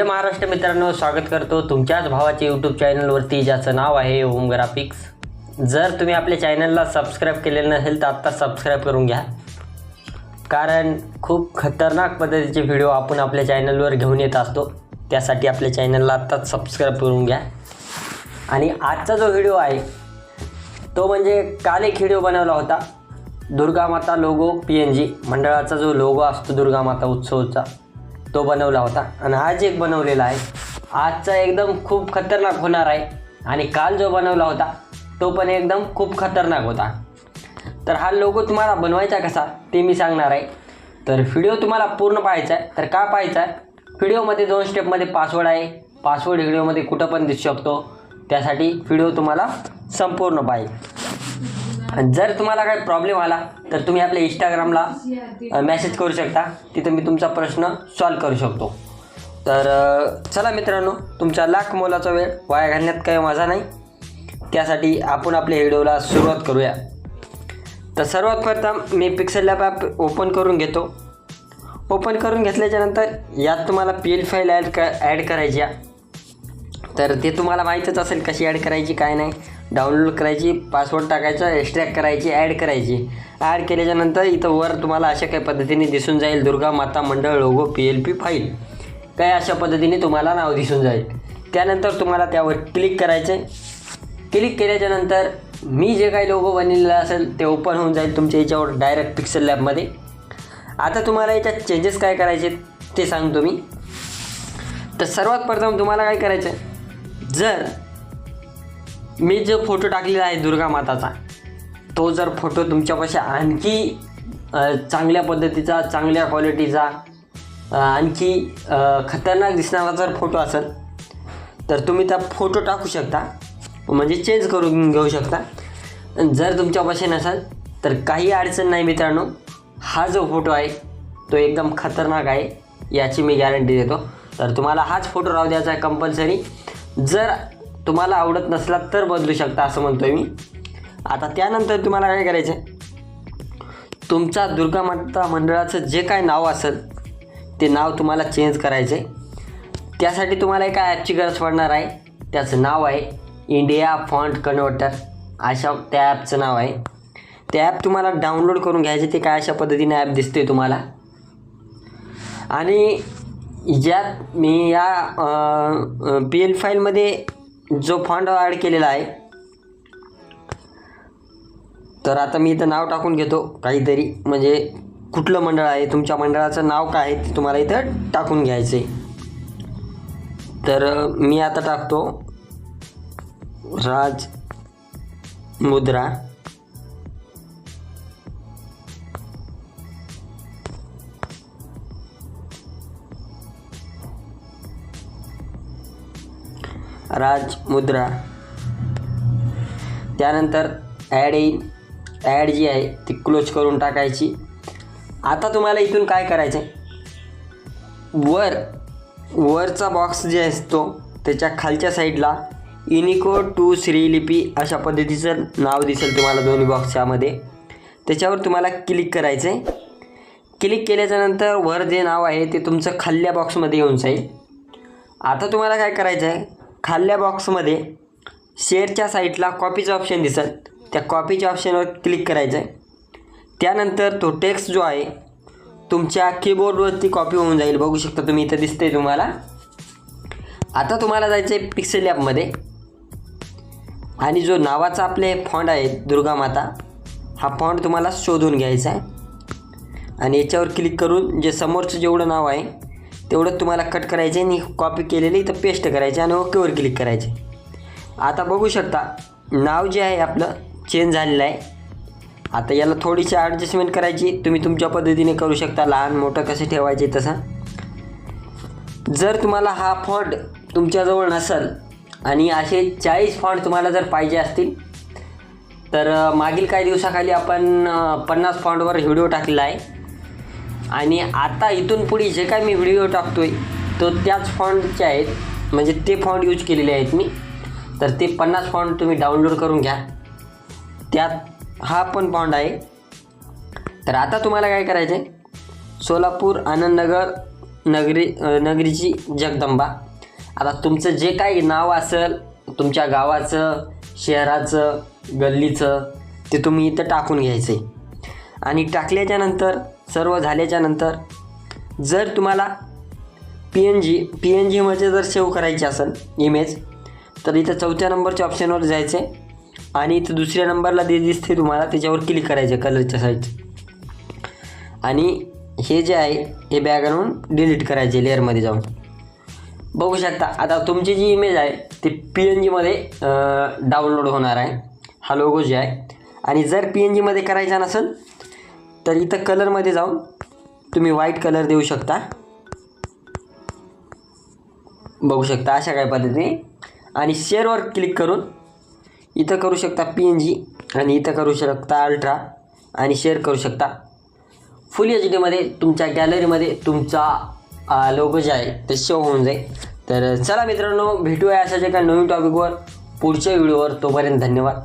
जय महाराष्ट्र मित्रांनो स्वागत करतो तुमच्याच भावाच्या यूट्यूब चॅनलवरती ज्याचं नाव आहे ओम ग्राफिक्स. जर तुम्ही आपल्या चॅनलला सबस्क्राईब केलेलं नसेल तर आत्ता सबस्क्राईब करून घ्या. कारण खूप खतरनाक पद्धतीचे व्हिडिओ आपण आपल्या चॅनलवर घेऊन येत असतो. त्यासाठी आपल्या चॅनलला आत्ताच सबस्क्राईब करून घ्या. आणि आजचा जो व्हिडिओ आहे तो म्हणजे काल एक व्हिडिओ बनवला होता. Durgamata logo P N G मंडळाचा जो लोगो असतो दुर्गामाता उत्सवचा तो बनवला होता. आणि आज एक बनवलेला आहे. आजचा एकदम खूप खतरनाक होणार आहे. आणि काल जो बनवला होता तो पण एकदम खूप खतरनाक होता. तर हा लोगो तुम्हाला बनवायचा कसा ते मी सांगणार आहे. तर व्हिडिओ तुम्हाला पूर्ण पाहायचा आहे. तर का पाहायचा आहे? व्हिडिओमध्ये दोन स्टेपमध्ये पासवर्ड आहे. पासवर्ड व्हिडिओमध्ये कुठं पण दिसू शकतो. त्यासाठी व्हिडिओ तुम्हाला संपूर्ण पाहिजे. जर तुम्हाला काही प्रॉब्लेम आला तर तुम्ही आपल्या इंस्टाग्रामला मेसेज करू शकता. तिथं मी तुमचा प्रश्न सॉल्व करू शकतो. तर चला मित्रांनो तुमचा लाख मोलाचा वेळ वाया घालण्यात काही मजा नाही. त्यासाठी आपण आपल्या व्हिडिओला सुरुवात करूया. तर सर्वात प्रथम मी पिक्सेल लॅब ॲप ओपन करून घेतो. ओपन करून घेतल्याच्यानंतर यात तुम्हाला पी एल फाईल ॲड क ॲड करायची तर ते तुम्हाला माहीतच असेल कशी ॲड करायची काय नाही. डाउनलोड करायची पासवर्ड टाकायचा एक्स्ट्रॅक्ट करायची ॲड करायची. ॲड केल्याच्यानंतर इथं वर तुम्हाला अशा काही पद्धतीने दिसून जाईल Durga Mata Mandal logo P L P file काय अशा पद्धतीने तुम्हाला नाव दिसून जाईल. त्यानंतर तुम्हाला त्यावर क्लिक करायचे. क्लिक केल्याच्यानंतर मी जे काही लोगो बनलेला असेल ते ओपन होऊन जाईल तुमच्या याच्यावर डायरेक्ट पिक्सल लॅबमध्ये आता तुम्हाला याच्यात चेंजेस काय करायचे ते सांगतो मी. तर सर्वात प्रथम तुम्हाला काय करायचं जर मी जो फोटो टाकलेला आहे दुर्गा माताचा तो जर फोटो तुमच्यापाशी आणखी चांगल्या पद्धतीचा चांगल्या क्वालिटीचा आणखी खतरनाक दिसणारा जर फोटो असेल तर तुम्ही त्या फोटो टाकू शकता. म्हणजे चेंज करून घेऊ शकता. जर तुमच्यापाशी नसेल तर काही अडचण नाही मित्रांनो. हा जो फोटो आहे तो एकदम खतरनाक आहे याची मी गॅरंटी देतो. तर तुम्हाला हाच फोटो राहू द्यायचा आहे कंपल्सरी जर तुम्हाला आवडत नसला तर बदलू शकता असं म्हणतोय मी. आता त्यानंतर तुम्हाला काय करायचं आहे तुमचा दुर्गा माता मंडळाचं जे काय नाव असेल ते नाव तुम्हाला चेंज करायचं आहे त्यासाठी तुम्हाला एका ॲपची गरज पडणार आहे. त्याचं नाव आहे इंडिया फॉन्ट कन्व्हर्टर अशा त्या ॲपचं नाव आहे. ते ॲप तुम्हाला डाउनलोड करून घ्यायचे ते काय अशा पद्धतीने ॲप दिसते तुम्हाला. आणि ज्यात मी या पी एल फाईलमध्ये जो फॉन्ट ॲड केलेला आहे तर आता मी इथं नाव टाकून घेतो. काहीतरी म्हणजे कुठलं मंडळ आहे तुमच्या मंडळाचं नाव काय आहे ते तुम्हाला इथं टाकून घ्यायचं आहे तर मी आता टाकतो. राज मुद्रा. राजमुद्रा त्यानंतर ॲड येईल ॲड जी आहे ती क्लोज करून टाकायची. आता तुम्हाला इथून काय करायचं आहे वर वरचा बॉक्स जे असतो त्याच्या खालच्या साईडला युनिको टू श्रीलिपी अशा पद्धतीचं नाव दिसेल तुम्हाला दोन्ही बॉक्सच्यामध्ये त्याच्यावर तुम्हाला क्लिक करायचं आहे क्लिक केल्याच्यानंतर वर जे नाव आहे ते तुमचं खाल्ल्या बॉक्समध्ये येऊन जाईल. आता तुम्हाला काय करायचं आहे खाल्ल्या बॉक्समध्ये शेअरच्या साईटला कॉपीचं ऑप्शन दिसत त्या कॉपीच्या ऑप्शनवर क्लिक करायचं आहे त्यानंतर तो टेक्स्ट जो आहे तुमच्या कीबोर्डवरती कॉपी होऊन जाईल. बघू शकता तुम्ही इथं दिसते तुम्हाला. आता तुम्हाला जायचं आहे पिक्सेल ॲपमध्ये आणि जो नावाचा आपले फॉन्ट आहे दुर्गा माता हा फॉन्ट तुम्हाला शोधून घ्यायचा आहे आणि याच्यावर क्लिक करून जे समोरचं जेवढं नाव आहे तेवढं तुम्हाला कट करायचे आणि कॉपी केलेली इथं पेस्ट करायचे आणि ओकेवर क्लिक करायचे. आता बघू शकता नाव जे आहे आपलं चेंज झालेलं आहे. आता याला थोडीशी ॲडजस्टमेंट करायची. तुम्ही तुमच्या पद्धतीने करू शकता. लहान मोठं कसं ठेवायचे तसं. जर तुम्हाला हा फॉन्ट तुमच्याजवळ नसेल आणि असे चाळीस फॉन्ट तुम्हाला जर पाहिजे असतील तर मागील काही दिवसाखाली आपण पन्नास फॉन्टवर व्हिडिओ टाकलेला आहे. आणि आता इथून पुढे जे काय मी व्हिडिओ टाकतो आहे तो त्याच फॉन्टचे आहेत. म्हणजे ते फॉन्ट यूज केलेले आहेत मी. तर ते पन्नास फॉन्ट तुम्ही डाउनलोड करून घ्या. त्यात हा पण फॉन्ट आहे. तर आता तुम्हाला काय करायचं आहे सोलापूर आनंदनगर नगरी नगरीची जगदंबा. आता तुमचं जे काही नाव असेल तुमच्या गावाचं शहराचं गल्लीचं ते तुम्ही इथं टाकून घ्यायचं आहे आणि टाकल्याच्यानंतर सर्व झाल्याच्यानंतर जर तुम्हाला P N G P N जीमध्ये जर सेव्ह करायची असेल इमेज तर इथं चौथ्या नंबरच्या ऑप्शनवर जायचं आहे आणि इथं दुसऱ्या नंबरला जे दिसते तुम्हाला त्याच्यावर क्लिक करायचं कलरच्या साईड आणि हे जे आहे हे बॅकग्राऊंड डिलीट करायचे लेअरमध्ये जाऊन. बघू शकता आता तुमची जी इमेज आहे ती पी एन जीमध्ये डाउनलोड होणार आहे. हा लोगो जे आहे. आणि जर पी एन जीमध्ये करायचा नसेल तर इथं कलरमध्ये जाऊन तुम्ही व्हाईट कलर देऊ शकता. बघू शकता अशा काय पद्धतीने. आणि शेअरवर क्लिक करून इथं करू शकता पी एन जी आणि इथं करू शकता अल्ट्रा आणि शेअर करू शकता. फुल एच डीमध्ये तुमच्या गॅलरीमध्ये तुमचा लोगो जे आहे ते शो होऊन जाईल. तर चला मित्रांनो भेटूया अशाच एका नवीन टॉपिकवर पुढच्या व्हिडिओवर तोपर्यंत धन्यवाद.